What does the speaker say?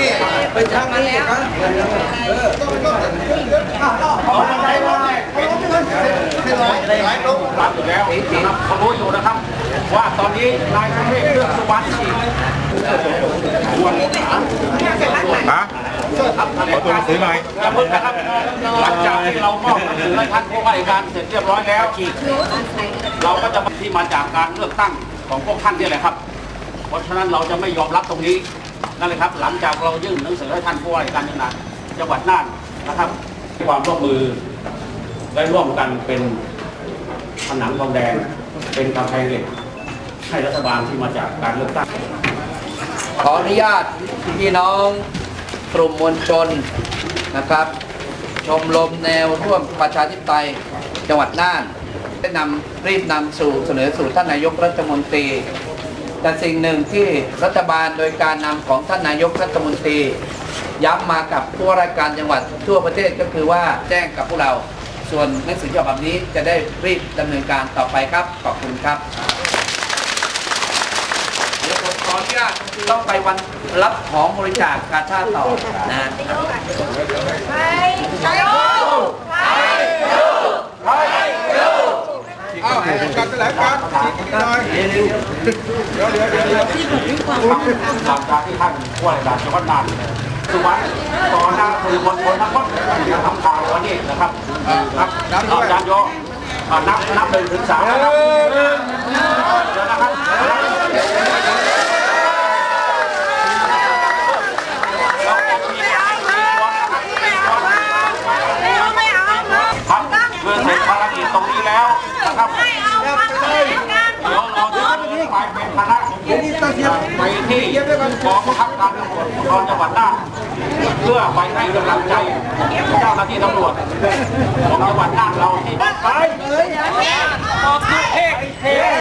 นี่ไปทางนี้นะเออเอาอะไรวะไม่ร้อยไม่ร้อยลงรับอยู่แล้วนะครับเขารู้อยู่นะครับ ว่าตอนนี้นายประเทศเลือกสุวรรณฉีดฮะครับแถลงการซื้อหน่อยอย่าเพิ่งนะครับหลังจากที่เรามอบหนังสือให้ท่านผู้ว่าราชการเสร็จเรียบร้อยแล้ว เราก็จะที่มาจากการเลือกตั้งของพวกท่านนี่แหละครับ เพราะฉะนั้นเราจะไม่ยอมรับตรงนี้นั่นเลยครับ หลังจากเรายื่นหนังสือให้ท่านผู้ว่าราชการจังหวัดจังหวัดน่านนะครับ ความร่วมมือและร่วมกันเป็นผนังทองแดงเป็นกำแพงเหล็กให้รัฐบาลที่มาจากการเลือกตั้งขออนุญาตพี่น้องกลุ่มมวลชนนะครับ ชมรมแนวร่วมประชาธิปไตยจังหวัดน่านได้นำรีบนำสู่เสนอสู่ท่านนายกรัฐมนตรี แต่สิ่งหนึ่งที่รัฐบาลโดยการนำของท่านนายกรัฐมนตรี ย้ำมากับผู้ว่าราชการจังหวัดทั่วประเทศก็คือว่าแจ้งกับพวกเราส่วนหนังสือฉบับนี้จะได้รีบดำเนินการต่อไปครับ ขอบคุณครับเดี๋ยวผมขออนุญาตต้องไปวันรับของบริจาคกาชาติต่อนะเอาการแถลงการฉีดนิด หน่อยเดี๋ยวเดี๋ยวเดี๋ยวเดี๋ยวหลังจากที่ท่านผู้ว่าราชการจังหวัดน่านสุวรรณต่อหน้าสื่อมวลชนทั้งหมดจะทำข่าววันนี้นะครับครับอาจารย์โยอ่านับนับหนึ่งถึงสามนะครับเดี๋ยวนะครับเราจะมีการตีตัวนะครับตีตัวครับเมื่อเสร็จภารกิจตรงนี้แล้วนะครับเดี๋ยวเราจะไปเป็นคณะของผมไปที่กองบังคับการตำรวจภูธรจังหวัดน่านเพื่อไปให้กำลังใจเจ้าหน้าที่ตำรวจของจังหวัดน่านเราที่ไป